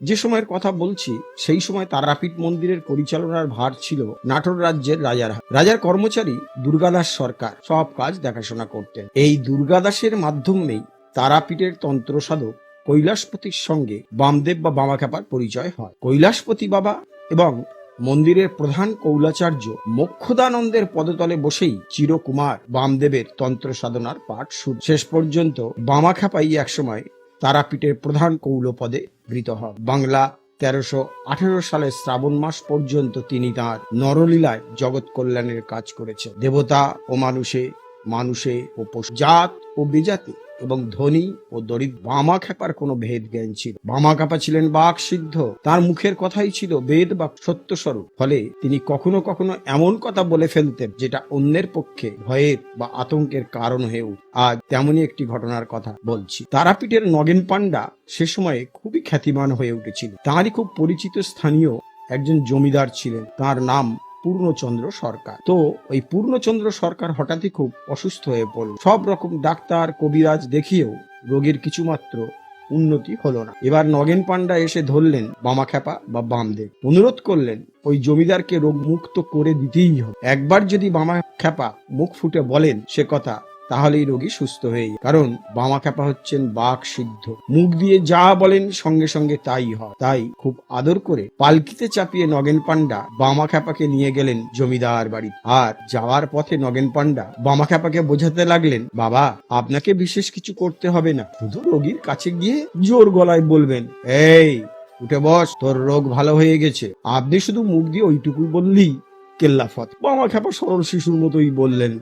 যে সময়ের কথা বলছি, সেই সময় তারাপীঠ মন্দিরের পরিচালনার ভার ছিল নাটোর রাজ্যের রাজার রাজার কর্মচারী দুর্গাদাস সরকার সব কাজ দেখাশোনা করতেন। এই দুর্গাদাসের মাধ্যমেই তারাপীঠের তন্ত্র সাধক কৈলাসপতির সঙ্গে বামদেব বা বামাখ্যাপার পরিচয় হয়। কৈলাসপতি বাবা এবং মন্দিরের প্রধান কৌলাচার্য মোক্ষদানন্দের পদতলে বসেই চিরকুমার বামদেবের তন্ত্র সাধনার পাঠ শুরু। শেষ পর্যন্ত বামাখ্যাপাই একসময় তারাপীঠের প্রধান কৌলপদে গৃহীত হন। বাংলা তেরোশো আঠেরো সালের শ্রাবণ মাস পর্যন্ত তিনি তাঁর নরলীলায় জগৎ কল্যাণের কাজ করেছেন। দেবতা ও মানুষে মানুষে ও পশু, জাত ও বিজাতি এবং ধনী ও দরিদ্র। বামা খেপার কোনো ভেদ জ্ঞান ছিল। বামা খাপা ছিলেন বাক সিদ্ধ। তার মুখের কথাই ছিল বেদ বা সত্য স্বরূপ ফলে তিনি কখনো কখনো এমন কথা বলে ফেলতেন যেটা অন্যের পক্ষে ভয়ের বা আতঙ্কের কারণ হয়ে উঠ আজ তেমনই একটি ঘটনার কথা বলছি। তারাপীঠের নগেন পান্ডা সে সময়ে খুবই খ্যাতিমান হয়ে উঠেছিল। তাঁরই খুব পরিচিত স্থানীয় একজন জমিদার ছিলেন। তার নাম পূর্ণচন্দ্র সরকার। তো ওই পূর্ণচন্দ্র সরকার হঠাৎই খুব অসুস্থ হয়ে পড়ল। সব রকম ডাক্তার, কবিরাজ দেখিয়েও রোগীর কিছুমাত্র উন্নতি হলো না। এবার নগেন পান্ডা এসে ধরলেন বামাখ্যাপা বা বামদেব। অনুরোধ করলেন, ওই জমিদারকে রোগ মুক্ত করে দিতেই হবে। একবার যদি বামাখ্যাপা মুখ ফুটে বলেন সে কথা তাহলেই রোগী সুস্থ হয়ে যায়। কারণ বামাখ্যাপা হচ্ছেন বাক সিদ্ধ। মুখ দিয়ে যা বলেন সঙ্গে সঙ্গে তাই হয়। তাই খুব আদর করে পালকিতে চাপিয়ে নগেন পান্ডা বামাখ্যাপাকে নিয়ে গেলেন জমিদার বাড়ি আর যাওয়ার পথে নগেন পান্ডা বামাখ্যাপাকে বোঝাতে লাগলেন, বাবা, আপনাকে বিশেষ কিছু করতে হবে না। শুধু রোগীর কাছে গিয়ে জোর গলায় বলবেন, এই, উঠে বস, তোর রোগ ভালো হয়ে গেছে। আপনি শুধু মুখ দিয়ে ওইটুকু বললেই কেল্লাফত বামা খ্যাপা সরল শিশুর মতোই বললেন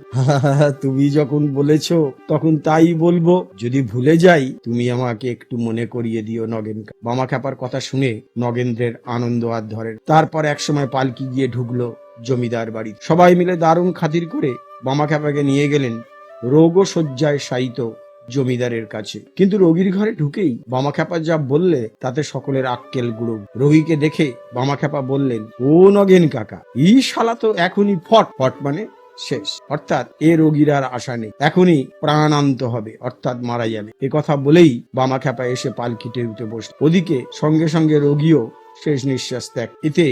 তুমি যখন বলেছ, তখন তাই বলব। যদি ভুলে যাই, তুমি আমাকে একটু মনে করিয়ে দিও নগেন বামা খ্যাপার কথা শুনে নগেন্দ্রের আনন্দ আর ধরে। তারপর একসময় পালকি গিয়ে ঢুকলো জমিদার বাড়ি। সবাই মিলে দারুণ খাতির করে বামা খ্যাপাকে নিয়ে গেলেন রোগ শয্যায় শায়িত জমিদারের কাছে। কিন্তু রোগীর ঘরে ঢুকেই বামাখ্যাপা যা বললে, তাতে সকলের আক্কেল গুড়ো। রোগীকে দেখে বামাখ্যাপা বললেন, ও নগেন কাকা ই শালা তো এখনই ফট। ফট মানে শেষ। অর্থাৎ এ রোগীর আর আশা নেই। এখনই প্রাণান্ত হবে, অর্থাৎ মারা যাবে। এ কথা বলেই বামা খ্যাপা এসে পালকিটে উঠে বসল ওদিকে সঙ্গে সঙ্গে রোগীও শেষ নিঃশ্বাস ত্যাগ। এতে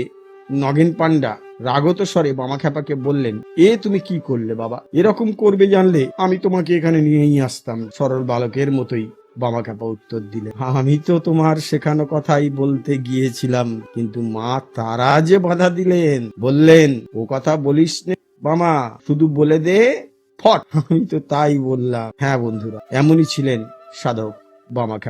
নগেন পান্ডা রাগত স্বরে বামাখ্যাপাকে বললেন, এ তুমি কি করলে বাবা? এরকম করবে জানলে আমি তোমাকে এখানে নিয়েই আসতাম। সরল বালকের মতোই বামাখ্যাপা উত্তর দিলে আমি তো তোমার শেখানো কথাই বলতে গিয়েছিলাম, কিন্তু মা তারা যে বাধা দিলেন, বললেন, ও কথা বলিস বামা শুধু বলে দে, ফট। আমি তো তাই বললাম। হ্যাঁ বন্ধুরা, এমনই ছিলেন সাধক বামাখ্যাপা